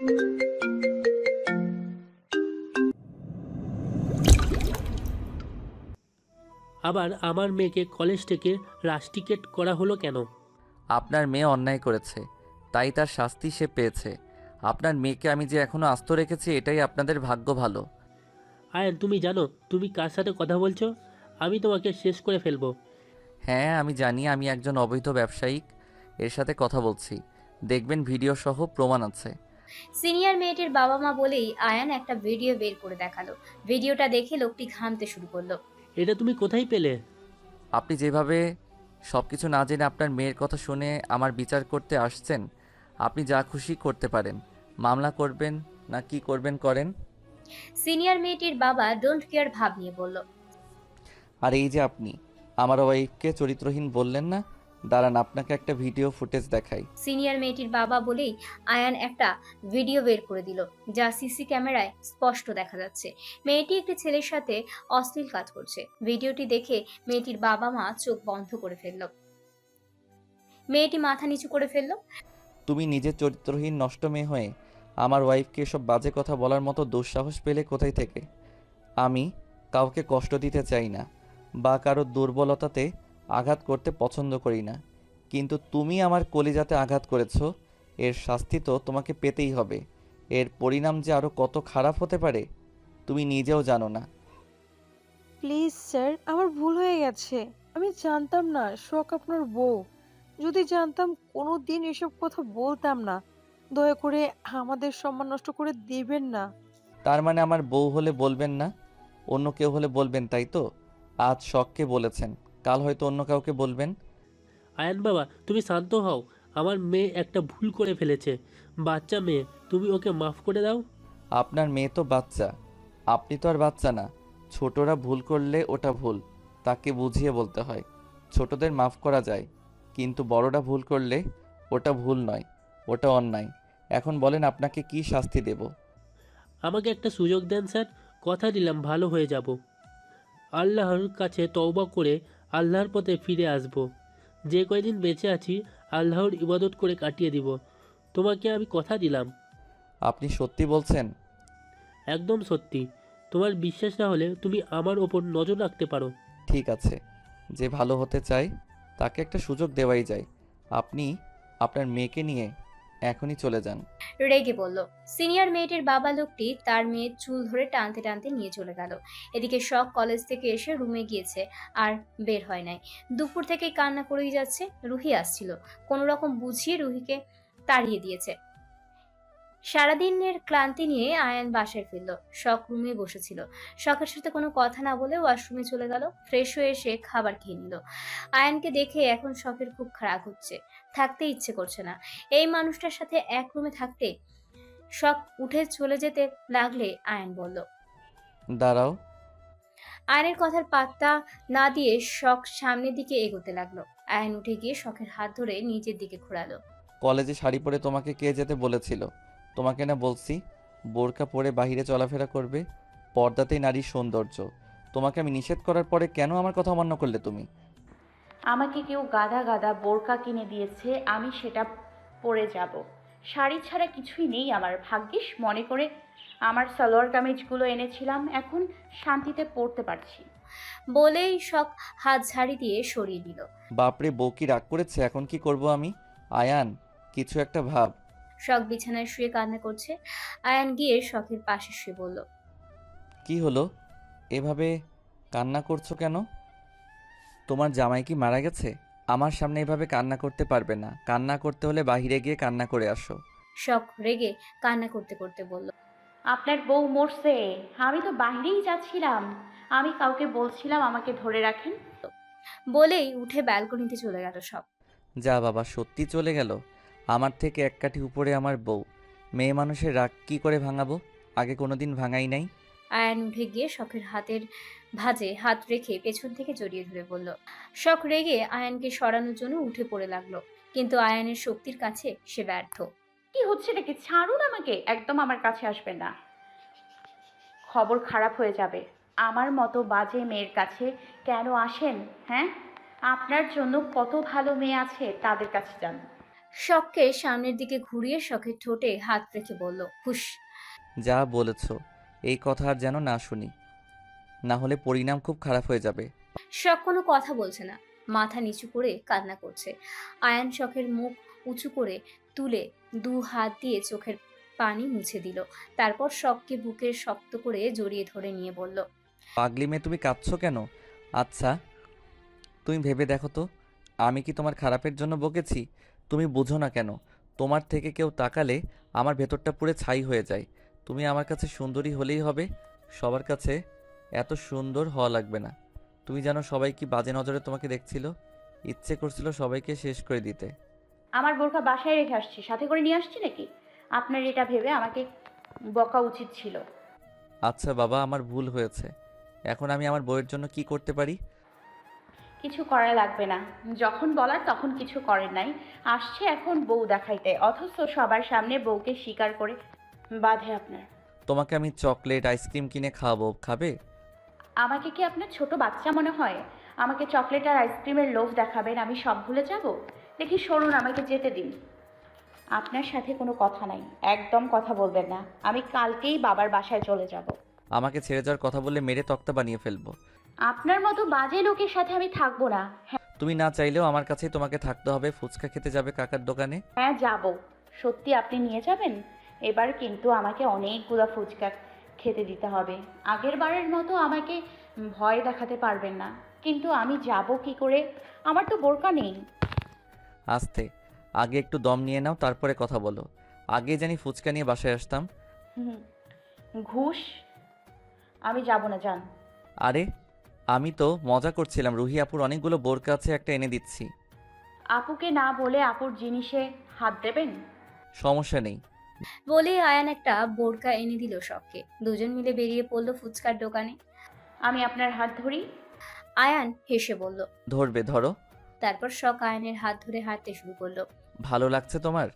আবার আমার মেয়েকে কলেজ থেকে রাস্টিকেট করা হলো কেন? আপনার মেয়ে অন্যায় করেছে তাই তার শাস্তি সে পেয়েছে। আপনার মেয়েকে আমি যে এখনও আস্ত রেখেছি এটাই আপনাদের ভাগ্য ভালো। আয়ান তুমি জানো তুমি কার সাথে কথা বলছো? আমি তোমাকে শেষ করে ফেলব। হ্যাঁ আমি জানি আমি একজন অবৈধ ব্যবসায়িক। এর সাথে কথা বলছি। দেখবেন ভিডিও সহ প্রমাণ আছে। সিনিয়র মেয়েটির বাবা মা বলেই আয়ান একটা ভিডিও বের করে দেখাল। ভিডিওটা দেখে লোকটি ঘামতে শুরু করল। এটা তুমি কোথায় পেলে? আপনি যেভাবে সব কিছু না জেনে আপনার মেয়ের কথা শুনে আমার বিচার করতে আসছেন আপনি যা খুশি করতে পারেন। মামলা করবেন না কি করবেন করেন? সিনিয়র মেয়েটির বাবা ডোন্ট কেয়ার ভাব নিয়ে বলল। আর এই যে আপনি আমার ওয়াইফকে চরিত্রহীন বললেন না? দাঁড়ান আপনাকে একটা ভিডিও ফুটেজ দেখাই। সিনিয়র মেয়েটির বাবা বলেই আয়ান একটা ভিডিও বের করে দিল যা সিসি ক্যামেরায় স্পষ্ট দেখা যাচ্ছে। মেয়েটি একটি ছেলের সাথে অশ্লীল কাজ করছে। ভিডিওটি দেখে মেয়েটির বাবা মা চোখ বন্ধ করে ফেলল। মেয়েটি মাথা নিচু করে ফেলল। তুমি নিজের চরিত্রহীন নষ্ট মেয়ে হয়ে আমার ওয়াইফকে এসব বাজে কথা বলার মতো দুঃসাহস পেলে কোথায় থেকে? আমি কাউকে কষ্ট দিতে চাই না বা কারও দুর্বলতাতে আঘাত করতে পছন্দ করি না। কিন্তু তুমি আমার কলিজাতে আঘাত করেছ এর শাস্তি তো তোমাকে পেতেই হবে। এর পরিণাম যে আরও কত খারাপ হতে পারে তুমি নিজেও জানো না। প্লিজ স্যার আমার ভুল হয়ে গেছে। আমি জানতাম না শখ আপনার বউ। যদি জানতাম কোনো দিন এসব কথা বলতাম না। দয়া করে আমাদের সম্মান নষ্ট করে দিবেন না। তার মানে আমার বউ হলে বলবেন না? অন্য কেউ হলে বলবেন তাই তো? আজ শখকে বলেছেন। কাল হয়তো অন্য কাউকে বলবেন। আয়ান বাবা তুমি শান্ত হও। আমার মেয়ে একটা ভুল করে ফেলেছে। বাচ্চা মেয়ে তুমি ওকে মাফ করে দাও। আপনার মেয়ে তো বাচ্চা। আপনি তো আর বাচ্চা না। ছোটরা ভুল করলে ওটা ভুল। তাকে বুঝিয়ে বলতে হয়। ছোটদের মাফ করা যায়। কিন্তু বড়রা ভুল করলে ওটা ভুল নয়। ওটা অন্যায়। এখন বলেন আপনাকে কি শাস্তি দেব? আমাকে একটা সুযোগ দেন স্যার। কথা দিলাম ভালো হয়ে যাব। আল্লাহর কাছে তওবা করে আল্লাহর পথে ফিরে আসব। যে কয়দিন বেঁচে আছি আল্লাহর ইবাদত করে কাটিয়ে দিব। তোমাকে আমি কথা দিলাম। আপনি সত্যি বলছেন? একদম সত্যি। তোমার বিশ্বাস না হলে তুমি আমার ওপর নজর রাখতে পারো। ঠিক আছে। যে ভালো হতে চায় তাকে একটা সুযোগ দেওয়াই যায়। আপনি আপনার মেয়েকে নিয়ে এখনই চলে যান। রেগে বলল, সিনিয়র মেয়েটির বাবা লোকটি তার মেয়ের চুল ধরে টানতে টানতে নিয়ে চলে গেল। এদিকে শখ কলেজ থেকে এসে রুমে গিয়েছে আর বের হয় নাই। দুপুর থেকে কান্না করেই যাচ্ছে, রুহি আসছিল। কোনো রকম বুঝিয়ে রুহিকে তাড়িয়ে দিয়েছে। সারাদিনের ক্লান্তি নিয়ে আয়ান বাসায় ফিরল। শখ রুমে বসেছিল। শখের সাথে কোনো কথা না বলে ওয়াশরুমে চলে গেল। ফ্রেশ হয়ে এসে খাবার খেয়ে নিল। আয়ানকে দেখে এখন শখের খুব খারাপ হচ্ছে। থাকতে ইচ্ছে করছে না। এই মানুষটার সাথে এক রুমে থাকতে শখ উঠে চলে যেতে লাগলে আয়ন বলল দাঁড়াও। আয়নের কথার পাত্তা না দিয়ে শখ সামনের দিকে এগোতে লাগল। আয়ন উঠে গিয়ে শখের হাত ধরে নিচের দিকে ঘোরালো। কলেজে শাড়ি পরে তোমাকে কে যেতে বলেছিল? তোমাকে না বলছি বোরকা পরে বাইরে চলাফেরা করবে পর্দাতেই নারীর সৌন্দর্য। তোমাকে আমি নিষেধ করার পরে কেন আমার কথা অমান্য করলে তুমি? আমাকে কেউ গাদা গাদা বোরকা কিনে দিয়েছে আমি সেটা পরে যাব। শাড়ি ছাড়া কিছুই নেই আমার ভাগ্যিস মনে করে আমার সালোয়ার কামিজগুলো এনেছিলাম এখন শান্তিতে পরতে পারছি। বলেই শখ হাত ঝাড়ি দিয়ে সরিয়ে দিল বাপরে বউ কি রাগ করেছে? এখন কি করব আমি? আয়ান কিছু একটা ভাব। শখ বিছানায় শুয়ে কান্না করছে। আয়ান গিয়ে শখের পাশে শুয়ে বলল কি হলো? এভাবে কান্না করছ কেন? তোমার জামাই কি মারা গেছে? আমার সামনে এভাবে কান্না করতে পারবে না। কান্না করতে হলে বাইরে গিয়ে কান্না করে আসো। শখ রেগে কান্না করতে করতে বলল আপনার বউ মরছে। আমি তো বাইরেই যাচ্ছিলাম। আমি কাউকে বলছিলাম আমাকে ধরে রাখেন? বলেই উঠে ব্যালকনিতে চলে গেল সব। যা বাবা সত্যি চলে গেল? আমার থেকে এক কাঠি উপরে আমার বউ। মেয়ে মানুষের রাগ কি করে ভাঙাবো? আগে কোনোদিন ভাঙাই নাই। আয়ান উঠে গিয়ে শখের হাতের ভাঁজে হাত রেখে পেছন থেকে জড়িয়ে ধরে বলল শখ রেগে আয়ানকে সরানোর জন্য উঠে পড়ে লাগল কিন্তু আয়ানের শক্তির কাছে সে ব্যর্থ। কি হচ্ছে নাকি ছাড়ুন আমাকে একদম আমার কাছে আসবেন না। খবর খারাপ হয়ে যাবে। আমার মতো বাজে মেয়ের কাছে কেন আসেন হ্যাঁ? আপনার জন্য কত ভালো মেয়ে আছে তাদের কাছে যান। শখকে সামনের দিকে ঘুরিয়ে শখের ঠোঁটে হাত রেখে বলল হুস যা বলেছ এই কথা আর যেন না শুনি। না হলে পরিণাম খুব খারাপ হয়ে যাবে। শখ কোনো কথা বলছে না। মাথা নিচু করে কান্না করছে। আয়ান শখের মুখ উঁচু করে তুলে দু হাত দিয়ে চোখের পানি মুছে দিল। তারপর শখকে বুকে শক্ত করে জড়িয়ে ধরে নিয়ে বলল পাগলি মেয়ে তুমি কাঁদছো কেন? আচ্ছা তুমি ভেবে দেখো তো আমি কি তোমার খারাপের জন্য বকেছি? তুমি বোঝো না কেন তোমার থেকে কেউ তাকালে আমার ভেতরটা পুরে ছাই হয়ে যায়। তুমি আমার কাছে সুন্দরী হলেই হবে সবার কাছে এত সুন্দর হওয়া লাগবে না। তুমি জানো সবাই কি বাজে নজরে তোমাকে দেখছিল? ইচ্ছে করছিল সবাইকে শেষ করে দিতে। আমার বোরখা বাসায় রেখে আসছি সাথে করে নিয়ে আসছি নাকি? আপনার এটা ভেবে আমাকে বকা উচিত ছিল। আচ্ছা বাবা আমার ভুল হয়েছে। এখন আমি আমার বইয়ের জন্য কি করতে পারি? কিছু করা লাগবে না। যখন বলার তখন কিছু করেন নাই। আসছে এখন বউ দেখাইতে অথচ সবার সামনে বউকে স্বীকার করে বাধে আপনার। তোমাকে আমি চকলেট আইসক্রিম কিনে খাওয়াবো খাবে? আমাকে কি আপনার ছোট বাচ্চা মনে হয়? আমাকে চকলেট আর আইসক্রিমের লোভ দেখাবেন আমি সব ভুলে যাব? দেখি সরুন আমাকে যেতে দিন। আপনার সাথে কোনো কথা নাই একদম কথা বলবেন না। আমি কালকেই বাবার বাসায় চলে যাব। আমাকে ছেড়ে যাওয়ার কথা বলে মেরে তক্তা বানিয়ে ফেলব। আপনার মতো বাজে লোকের সাথে আমি থাকব না। তুমি না চাইলেও আমার কাছে তোমাকে থাকতে হবে। ফুচকা খেতে যাবে কাকার দোকানে? হ্যাঁ যাব। সত্যি আপনি নিয়ে যাবেন? এবার কিন্তু আমাকে অনেকগুলো ফুচকা খেতে দিতে হবে। আগের বারের মতো আমাকে ভয় দেখাতে পারবেন না। কিন্তু আমি যাব কি করে? আমার তো বোরকা নেই। আসতে আগে একটু দম নিয়ে নাও তারপরে কথা বলো। আগে জানি ফুচকা নিয়ে বাসায় আসতাম। হুম। ঘুষ? আমি যাব না যান। আরে আমি তো মজা করছিলাম। রুহি আপুর অনেকগুলো বোরকা আছে একটা এনে দিচ্ছি। আপুকে না বলে আপুর জিনিসে হাত দেবেন? সমস্যা নেই। বলেই আয়ান একটা বোরকা এনে দিল শখকে। দুজন মিলে বেরিয়ে পড়ল ফুচকার দোকানে। আমি আপনার হাত ধরি? আয়ান হেসে বলল ধরবে ধরো। তারপর শখ আয়ানের হাত ধরে হাঁটতে শুরু করল। ভালো লাগছে তোমার?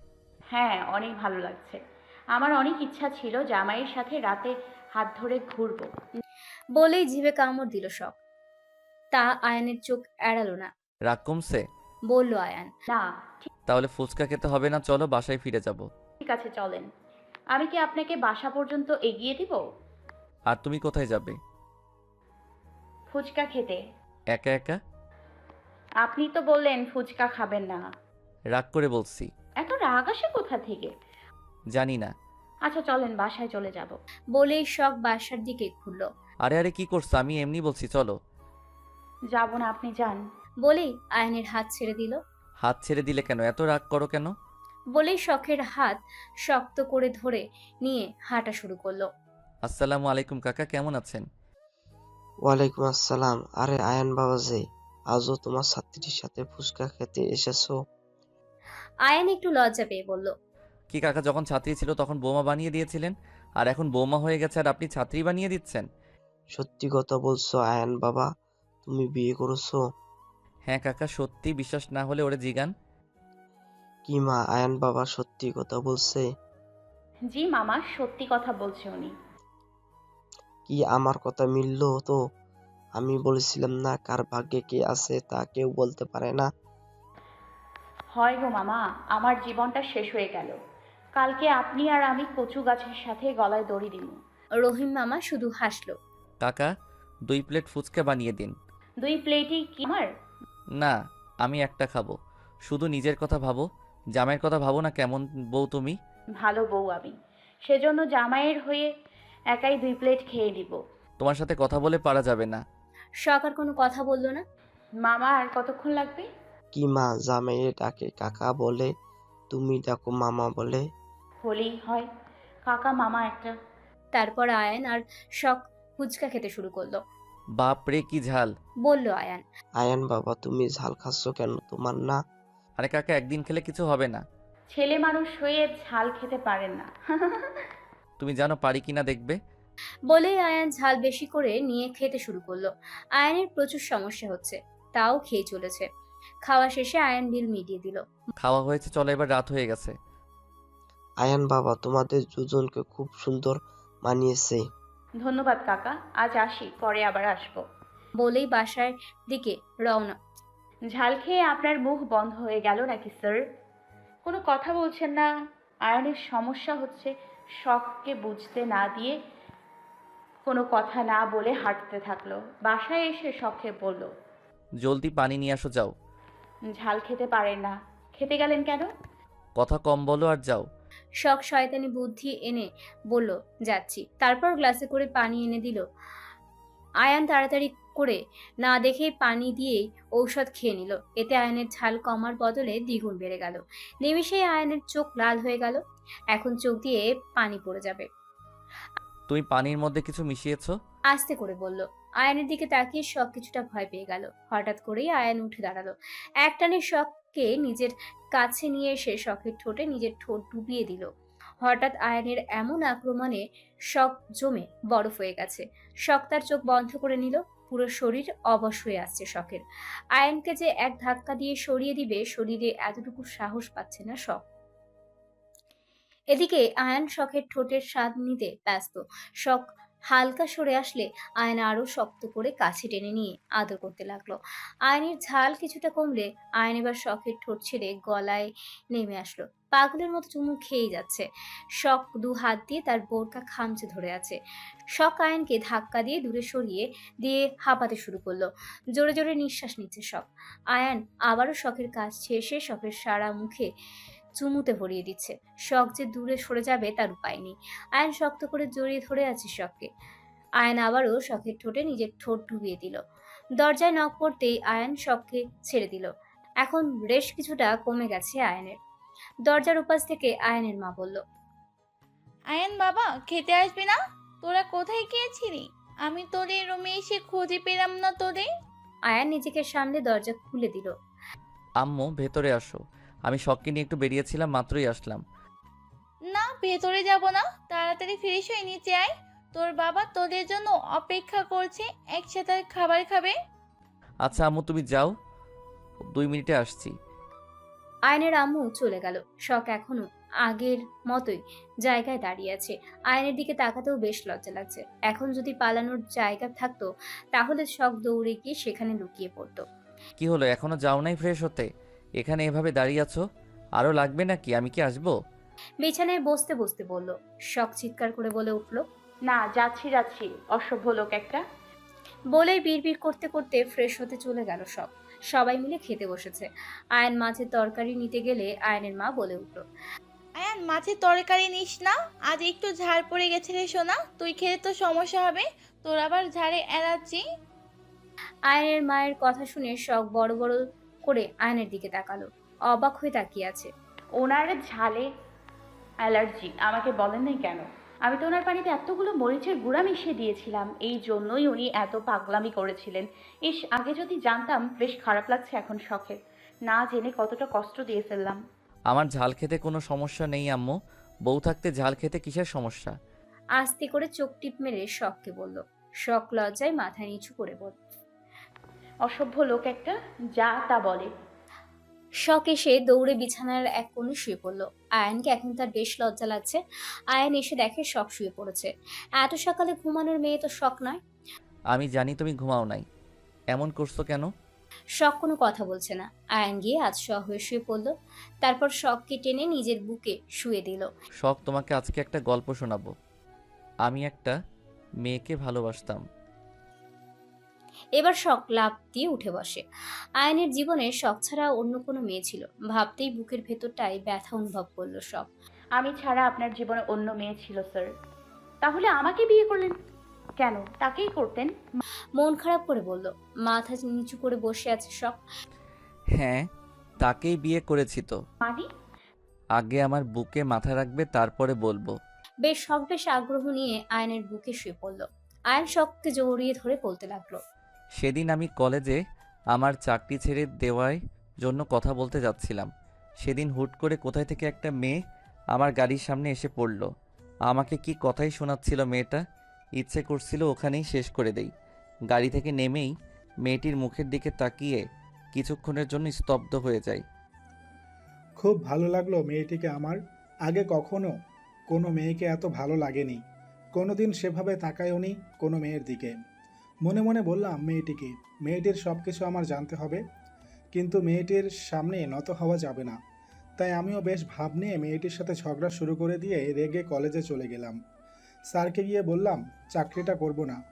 হ্যাঁ অনেক ভালো লাগছে। আমার অনেক ইচ্ছা ছিল জামাইয়ের সাথে রাতে হাত ধরে ঘুরবো। বলেই জিভে কামড় দিল শখ। তা আয়ানের চোখ এড়ালো না। রাগ কমছে? বলল আয়ান না তাহলে ফুচকা খেতে হবে না চলো বাসায় ফিরে যাব। ঠিক আছে চলেন। আমি কি আপনাকে বাসা পর্যন্ত এগিয়ে দিব? আর তুমি কোথায় যাবে? ফুচকা খেতে। একা একা? আপনি তো বললেন ফুচকা খাবেন না। রাগ করে বলছি। এত রাগ আসে কোথা থেকে? জানি না। আচ্ছা চলেন বাসায় চলে যাব। বলেই শখ বাসার দিকে ঘুরলো আরে আরে কি করছ? আমি এমনি বলছি চলো। যাব না আপনি যান। বলেই আয়নের হাত ছেড়ে দিল। হাত ছেড়ে দিলে কেন? এত রাগ করো কেন? বলেই শখের হাত শক্ত করে ধরে নিয়ে হাঁটা শুরু করল। আসসালামু আলাইকুম কাকা কেমন আছেন? ওয়ালাইকুম আসসালাম। আরে আয়ান বাবা যে আজও তোমার ছাত্রীর সাথে ফুচকা খেতে এসেছ? আয়ান একটু লজ্জা পেয়ে বলল কি কাকা যখন ছাত্রী ছিল তখন বৌমা বানিয়ে দিয়েছিলেন? আর এখন বৌমা হয়ে গেছে আর আপনি ছাত্রী বানিয়ে দিচ্ছেন? সত্যি কথা বলছো আয়ান বাবা। তুমি বিয়ে করেছ। হ্যাঁ কাকা সত্যি বিশ্বাস না হলে ওরে জিগান। কি মা আয়ান বাবা সত্যি কথা বলছে? জি মামা সত্যি কথা বলছে উনি। কি আমার কথা মিললো তো? আমি বলেছিলাম না কার ভাগ্যে কে আছে তা কেউ বলতে পারে না। হয় গো মামা আমার জীবনটা শেষ হয়ে গেল। কালকে আপনি আর আমি কচু গাছের সাথে গলায় দড়ি দিব রহিম মামা শুধু হাসলো। কাকা দুই প্লেট ফুচকা বানিয়ে দিন। দুই প্লেটই কি আমার? না আমি একটা খাব। শুধু নিজের কথা ভাবো জামাইয়ের কথা ভাবো না কেমন বউ তুমি? ভালো বউ আমি। সেজন্য জামাইয়ের হয়ে একাই দুই প্লেট খেয়ে দিব তোমার সাথে কথা বলে পারা যাবে না। শখ আর কোনো কথা বলল না? মামা আর কতক্ষণ লাগবে? কি মা জামাইয়ে ডাকে কাকা বলে তুমি ডাকো মামা বলে। হলেই হয়। কাকা মামা একটা। তারপর আয়ান আর শখ ফুচকা খেতে শুরু করল। বাপ রে কি ঝাল। বলল আয়ান। আয়ান বাবা তুমি ঝাল খাচ্ছ কেন? তোমার না। আরে কাকা একদিন খেলে কিছু হবে না। ছেলে মানুষ হয়ে ঝাল খেতে পারেন না। তুমি জানো পারি কিনা দেখবে? বলেই আয়ান ঝাল বেশি করে নিয়ে খেতে শুরু করল। আয়ানের প্রচুর সমস্যা হচ্ছে তাও খেয়ে চলেছে। খাওয়া শেষে আয়ান বিল মিটিয়ে দিল। খাওয়া হয়েছে চলো এবার রাত হয়ে গেছে। আয়ান বাবা তোমাদের দুজনকে খুব সুন্দর মানিয়েছে। ধন্যবাদ কাকা। আজ আসি পরে আবার আসব। বলেই বাসার দিকে রওনা। ঝাল খেয়ে আপনার মুখ বন্ধ হয়ে গেল নাকি স্যার? কোনো কথা বলছেন না। আয়নের সমস্যা হচ্ছে শখকে বুঝতে না দিয়ে কোনো কথা না বলে হাঁটতে থাকল। বাসায় এসে শখে বলল জলদি পানি নিয়ে আসো যাও। ঝাল খেতে পারেন না। খেতে গেলেন কেন? কথা কম বলো আর যাও। শখ শয়তানি বুদ্ধি এনে বলল যাচ্ছি। তারপর গ্লাসে করে পানি এনে দিল। আয়ান তাড়াতাড়ি করে না দেখেই পানি দিয়েই ঔষধ খেয়ে নিল। এতে আয়নের ঝাল কমার বদলে দ্বিগুণ বেড়ে গেল। নিমিষেই আয়নের চোখ লাল হয়ে গেল। এখন চোখ দিয়ে পানি পড়ে যাবে। তুমি পানির মধ্যে কিছু মিশিয়েছো? আস্তে করে বলল। আয়নের দিকে তাকিয়ে শখ কিছুটা ভয় পেয়ে গেল। হঠাৎ করেই আয়ন উঠে দাঁড়াল। একটানে শখকে নিজের কাছে নিয়ে এসে শখের ঠোঁটে নিজের ঠোঁট ডুবিয়ে দিল। হঠাৎ আয়নের এমন আক্রমণে শখ জমে বরফ হয়ে গেছে। শখ তার চোখ বন্ধ করে নিল। পুরো শরীর অবশ হয়ে আসছে শখের। আয়নকে যে এক ধাক্কা দিয়ে সরিয়ে দিবে, শরীরে এতটুকু সাহস পাচ্ছে না শখ। এদিকে আয়ন শখের ঠোঁটের স্বাদ নিতে ব্যস্ত। শখ হালকা সরে আসলে আয়ন আরও শক্ত করে কাছে টেনে নিয়ে আদর করতে লাগল। আয়নের ঝাল কিছুটা কমলে আয়ন এবার শখের ঠোঁট ছেড়ে গলায় নেমে আসলো। পাগলের মতো চুমু খেয়েই যাচ্ছে। শখ দু হাত দিয়ে তার বোরকা খামচে ধরে আছে। শখ আয়নকে ধাক্কা দিয়ে দূরে সরিয়ে দিয়ে হাঁপাতে শুরু করল। জোরে জোরে নিঃশ্বাস নিচ্ছে শখ। আয়ান আবারও শখের কাছ এসে শখের সারা মুখে চুমুতে ভরিয়ে দিচ্ছে। শখ যে দূরে সরে যাবে তার উপায় নেই। আয়ন শক্ত করে জড়িয়ে ধরে আছে শখকে। আয়ন আবারও শখের ঠোঁটে নিজের ঠোঁট ডুবিয়ে দিল। দরজায় নখ পড়তেই আয়ন শখকে ছেড়ে দিল। এখন রেশ কিছুটা কমে গেছে আয়নের। দরজার উপাস থেকে আয়নের মা বলল আয়ন বাবা খেতে আসবি না? তোরা কোথায় গিয়েছিলি? আমি তোদের রুমে এসে খুঁজে পেলাম না তোদের। আয়ান নিজেকে সামনে দরজা খুলে দিল। আম্মু ভেতরে আসো। আমি শখকে নিয়ে একটু বেরিয়েছিলাম মাত্রই আসলাম। না ভেতরে যাব না। তাড়াতাড়ি ফ্রেশ হয়ে নিচে আয়। তোর বাবা তোদের জন্য অপেক্ষা করছে একসাথে খাবার খাবে। আচ্ছা আম্মু তুমি যাও। দুই মিনিটে আসছি। আয়নের আম্মু চলে গেল। শখ এখনও আগের মতোই জায়গায় দাঁড়িয়ে আছে। আয়নের দিকে তাকাতেও বেশ লজ্জা লাগছে। এখন যদি পালানোর জায়গা থাকতো তাহলে শখ দৌড়ে গিয়ে সেখানে লুকিয়ে পড়তো। কি হলো? এখনও যাও নাই ফ্রেশ হতে? এখানে এভাবে দাঁড়িয়ে আছো? আরও লাগবে নাকি? আমি কি আসব? বিছানায় বসতে বসতে বলল। শখ চিৎকার করে বলে উঠল না যাচ্ছি যাচ্ছি। অসভ্য লোক একটা। বলেই বিড়বিড় করতে করতে ফ্রেশ হতে চলে গেল সব। সবাই মিলে খেতে বসেছে। আয়ন মাছের তরকারি নিতে গেলে আয়নের মা বলে উঠল আয়ান মাছের তরকারি নিস না। আজ একটু ঝাড় পড়ে গেছে রে সোনা। তুই খেলে তো সমস্যা হবে। তোর আবার ঝাড়ে অ্যালার্জি আয়নের মায়ের কথা শুনে শখ বড় বড় করে আয়নের দিকে তাকালো। অবাক হয়ে তাকিয়ে আছে। ওনার ঝালে অ্যালার্জি আমাকে বলেন নাই কেন? আমি তো ওনার পানিতে এতগুলো মরিচের গুঁড়া মিশিয়ে দিয়েছিলাম এই জন্যই উনি এত পাগলামি করেছিলেন। ইস আগে যদি জানতাম বেশ খারাপ লাগছে এখন শখের না জেনে কতটা কষ্ট দিয়ে ফেললাম। আমার ঝাল খেতে কোনো সমস্যা নেই আম্মু। বউ থাকতে ঝাল খেতে কিসের সমস্যা? আস্তে করে চোখ টিপ মেরে শখকে বলল। শখ লজ্জায় মাথা নিচু করে বলল। অসভ্য লোক একটা যা তা বলে। শখ এসে দৌড়ে বিছানার এক কোণে শুয়ে পড়ল। আয়নকে এখন তার বেশ লজ্জা লাগছে। আয়ন এসে দেখে শখ শুয়ে পড়েছে। এত সকালে ঘুমানোর মেয়ে তো শখ নয়। আমি জানি তুমি ঘুমাও নাই। এমন করছ কেন? শখ কোনো কথা বলছে না। আয়ন গিয়ে আজ শ হয়ে শুয়ে পড়ল। তারপর শখকে টেনে নিজের বুকে শুয়ে দিল। শখ তোমাকে আজকে একটা গল্প শোনাবো। আমি একটা মেয়েকে ভালোবাসতাম। এবার শখ লাভ দিয়ে উঠে বসে। আয়নের জীবনে শখ ছাড়া অন্য কোনো মেয়ে ছিল। ভাবতেই বুকের ভেতরটায় ব্যথা অনুভব করল শখ আমি ছাড়া আপনার জীবনে অন্য মেয়ে ছিল স্যার। তাহলে আমাকে বিয়ে করলেন কেন? তাকেই করতেন? মন খারাপ করে বলল মাথা নিচু করে বসে আছে শখ। হ্যাঁ তাকেই বিয়ে করেছি তো। মানে? আগে আমার বুকে মাথা রাখবে তারপরে বলব। বেশ শখ বেশ আগ্রহ নিয়ে আয়নের বুকে শুয়ে পড়ল। আয়ন শখকে জড়িয়ে ধরে বলতে লাগল সেদিন আমি কলেজে আমার চাকরি ছেড়ে দেওয়ার জন্য কথা বলতে যাচ্ছিলাম। সেদিন হুট করে কোথায় থেকে একটা মেয়ে আমার গাড়ির সামনে এসে পড়ল। আমাকে কি কথাই শোনাচ্ছিল মেয়েটা? ইচ্ছে করছিল ওখানেই শেষ করে দেই। গাড়ি থেকে নেমেই মেয়েটির মুখের দিকে তাকিয়ে কিছুক্ষণের জন্য স্তব্ধ হয়ে যায় খুব ভালো লাগল মেয়েটিকে আমার। আগে কখনো কোনো মেয়েকে এত ভালো লাগেনি। কোনোদিন সেভাবে তাকায়ওনি কোনো মেয়ের দিকে। মনে মনে বললাম, মেয়েটিকে, মেয়েটির সব কিছু আমার জানতে হবে। কিন্তু মেয়েটির সামনে নত হওয়া যাবে না। তাই আমিও বেশ ভাব নিয়ে মেয়েটির সাথে ঝগড়া শুরু করে দিয়ে রেগে কলেজে চলে গেলাম। স্যারকে গিয়ে বললাম, চাকরিটা করব না।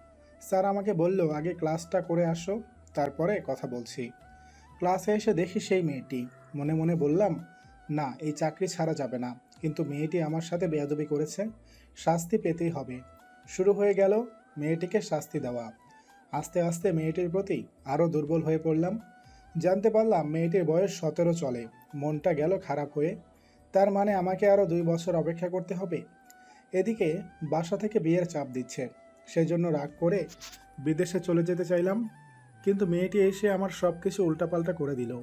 স্যার আমাকে বলল, আগে ক্লাসটা করে আসো, তারপরে কথা বলছি। ক্লাসে এসে দেখি সেই মেয়েটি। মনে মনে বললাম, না, এই চাকরি ছাড়া যাবে না। কিন্তু মেয়েটি আমার সাথে বেয়াদবি করেছে, শাস্তি পেতেই হবে। শুরু হয়ে গেল মেয়েটিকে শাস্তি দেওয়া। আস্তে আস্তে মেয়েটির প্রতি আরও দুর্বল হয়ে পড়লাম। জানতে পারলাম মেয়েটির বয়স সতেরো চলে। মনটা গেল খারাপ হয়ে। তার মানে আমাকে আরও দুই বছর অপেক্ষা করতে হবে। এদিকে বাসা থেকে বিয়ের চাপ দিচ্ছে। সেজন্য রাগ করে বিদেশে চলে যেতে চাইলাম। কিন্তু মেয়েটি এসে আমার সব কিছু উল্টাপাল্টা করে দিল।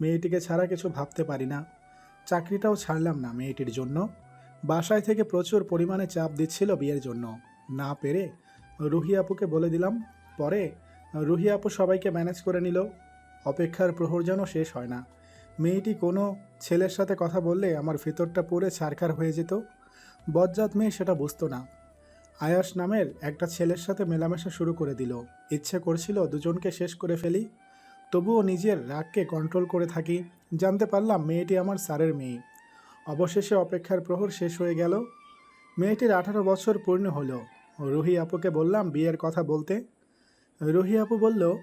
মেয়েটিকে ছাড়া কিছু ভাবতে পারি না। চাকরিটাও ছাড়লাম না মেয়েটির জন্য। বাসায় থেকে প্রচুর পরিমাণে চাপ দিচ্ছিল বিয়ের জন্য। না পেরে রুহি আপুকে বলে দিলাম পরে রুহি আপু সবাইকে ম্যানেজ করে নিল। অপেক্ষার প্রহর যেন শেষ হয় না। মেয়েটি কোনো ছেলের সাথে কথা বললে আমার ভিতরটা পুরে ছারখার হয়ে যেত। বজ্জাত মেয়ে সেটা বুঝতো না। আয়াস নামের একটা ছেলের সাথে মেলামেশা শুরু করে দিল। ইচ্ছে করছিল দুজনকে শেষ করে ফেলি। তবুও নিজের রাগকে কন্ট্রোল করে থাকি। জানতে পারলাম মেয়েটি আমার স্যারের মেয়ে। অবশেষে অপেক্ষার প্রহর শেষ হয়ে গেল। মেয়েটির আঠারো বছর পূর্ণ হলো। রুহি আপুকে বললাম বিয়ের কথা বলতে। রুহি আপু বলল,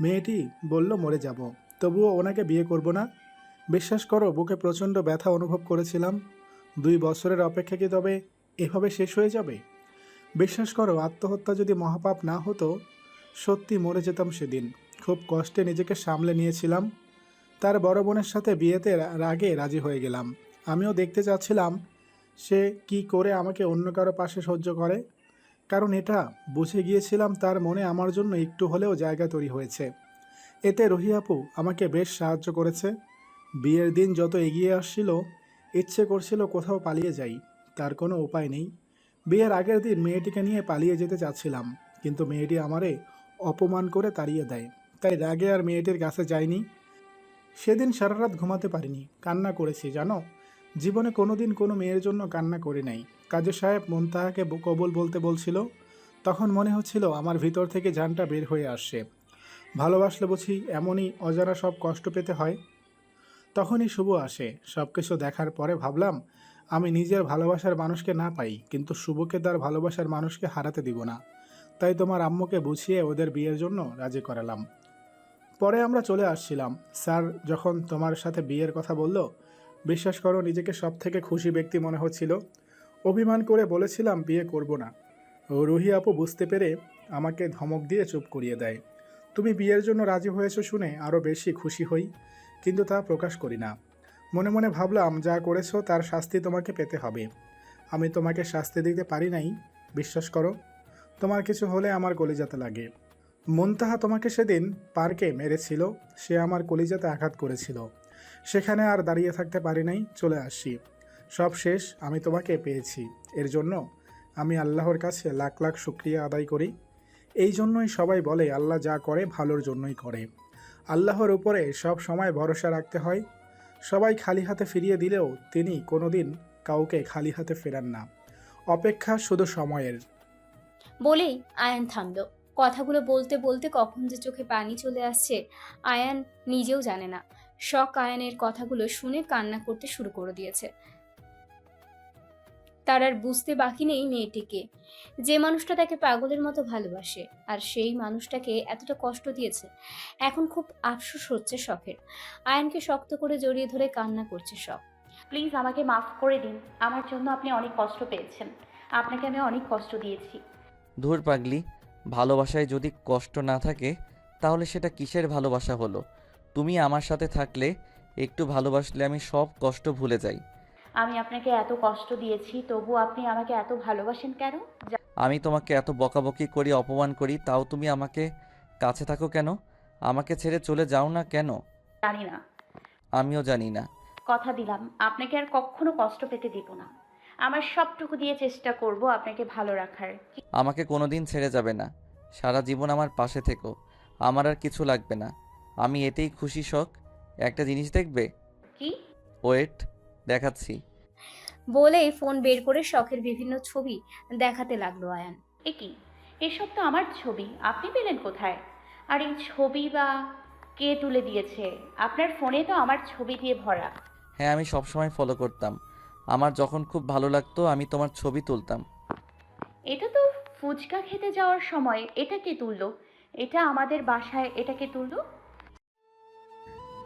মেয়েটি বলল মরে যাব, তবুও ওনাকে বিয়ে করব না। বিশ্বাস করো, বুকে প্রচণ্ড ব্যথা অনুভব করেছিলাম। দুই বছরের অপেক্ষা কি তবে এভাবে শেষ হয়ে যাবে? বিশ্বাস করো, আত্মহত্যা যদি মহাপাপ না হতো, সত্যি মরে যেতাম সেদিন। খুব কষ্টে নিজেকে সামলে নিয়েছিলাম। তার বড় বোনের সাথে বিয়েতে রাগে রাজি হয়ে গেলাম। আমিও দেখতে চাচ্ছিলাম, সে কি করে আমাকে অন্য কারও পাশে সহ্য করে। কারণ এটা বুঝে গিয়েছিলাম তার মনে আমার জন্য একটু হলেও জায়গা তৈরি হয়েছে। এতে রুহি আপু আমাকে বেশ সাহায্য করেছে। বিয়ের দিন যত এগিয়ে আসছিল, ইচ্ছে করছিল কোথাও পালিয়ে যাই, তার কোনো উপায় নেই। বিয়ের আগের দিন মেয়েটিকে নিয়ে পালিয়ে যেতে চাচ্ছিলাম, কিন্তু মেয়েটি আমারে অপমান করে তাড়িয়ে দেয়। তাই রাগে আর মেয়েটির কাছে যাইনি। সেদিন সারা রাত ঘুমাতে পারিনি, কান্না করেছি, জানো? জীবনে কোনোদিন কোনো মেয়ের জন্য কান্না করি নাই। কাজী সাহেব মন্তাহাকে ব- কবুল বলতে বলছিল, তখন মনে হচ্ছিল আমার ভিতর থেকে জানটা বের হয়ে আসছে। ভালোবাসলে বুঝি এমনই অজানা সব কষ্ট পেতে হয়। তখনই শুভ আসে। সব কিছু দেখার পরে ভাবলাম, আমি নিজের ভালোবাসার মানুষকে না পাই, কিন্তু শুভকে তার ভালোবাসার মানুষকে হারাতে দিব না। তাই তোমার আম্মুকে বুঝিয়ে ওদের বিয়ের জন্য রাজি করালাম। পরে আমরা চলে আসছিলাম। স্যার যখন তোমার সাথে বিয়ের কথা বলল বিশ্বাস করো, নিজেকে সব থেকে খুশি ব্যক্তি মনে হচ্ছিল। অভিমান করে বলেছিলাম, বিয়ে করব না। রুহি আপু বুঝতে পেরে আমাকে ধমক দিয়ে চুপ করিয়ে দেয়। তুমি বিয়ের জন্য রাজি হয়েছো শুনে আরও বেশি খুশি হই, কিন্তু তা প্রকাশ করি না। মনে মনে ভাবলাম, যা করেছ তার শাস্তি তোমাকে পেতে হবে। আমি তোমাকে শাস্তি দিতে পারি নাই, বিশ্বাস করো। তোমার কিছু হলে আমার কলিজাতে লাগে। মন্তাহা তোমাকে সেদিন পার্কে মেরেছিল, সে আমার কলিজাতে আঘাত করেছিল। সেখানে আর দাঁড়িয়ে থাকতে পারি নাই, চলে আসি। সব শেষ আমি তোমাকে পেয়েছি। এর জন্য আমি আল্লাহর কাছে লাখ লাখ শুক্রিয়া আদায় করি। এই জন্যই সবাই বলে, আল্লাহ যা করে ভালোর জন্যই করে। আল্লাহর উপরে সব সময় ভরসা রাখতে হয়। সবাই খালি হাতে ফিরিয়ে দিলেও তিনি কোনোদিন কাউকে খালি হাতে ফেরান না। অপেক্ষা শুধু সময়ের। বলেই আয়ান থামলো। কথাগুলো বলতে বলতে কখন যে চোখে পানি চলে আসছে, আয়ান নিজেও জানে না। শখ আয়ানের কথাগুলো শুনে কান্না করতে শুরু করে দিয়েছে। তার আর বুঝতে বাকি নেই মেয়েটিকে। যে মানুষটা তাকে পাগলের মতো ভালোবাসে আর সেই মানুষটাকে এতটা কষ্ট দিয়েছে এখন খুব আফসোস হচ্ছে শখের। আয়নকে শক্ত করে জড়িয়ে ধরে কান্না করছে শখ। প্লিজ আমাকে মাফ করে দিন আমার জন্য আপনি অনেক কষ্ট পেয়েছেন। আপনাকে আমি অনেক কষ্ট দিয়েছি। ধুর পাগলি ভালোবাসায় যদি কষ্ট না থাকে তাহলে সেটা কিসের ভালোবাসা হলো? তুমি আমার সাথে থাকলে একটু ভালোবাসলে আমি সব কষ্ট ভুলে যাই। আমি আপনাকে এত কষ্ট দিয়েছি তবু আপনি আমাকে এত ভালোবাসেন কেন? আমি তোমাকে এত বকাবকি করি অপমান করি তাও তুমি আমাকে কাছে থাকো কেন? আমাকে ছেড়ে চলে যাও না কেন? জানি না। আমিও জানি না। কথা দিলাম আপনাকে আর কখনো কষ্ট পেতে দিব না। আমার সবটুকু দিয়ে চেষ্টা করব আপনাকে ভালো রাখার। আমাকে কোনোদিন ছেড়ে যাবে না। সারা জীবন আমার পাশে থেকো। আমার আর কিছু লাগবে না। আমি এতেই খুশি শখ। একটা জিনিস দেখবে? কি? ওয়েট দেখাচ্ছি। বলেই ফোন বের করে শখের বিভিন্ন ছবি দেখাতে লাগল আয়ান। এ কি? এসব তো আমার ছবি আপনি পেলেন কোথায়? আর এই ছবি বা কে তুলে দিয়েছে? আপনার ফোনে তো আমার ছবি দিয়ে ভরা। হ্যাঁ আমি সবসময় ফলো করতাম। আমার যখন খুব ভালো লাগতো আমি তোমার ছবি তুলতাম। এটা তো ফুচকা খেতে যাওয়ার সময় এটা কে তুললো? এটা আমাদের বাসায় এটা কে তুললো?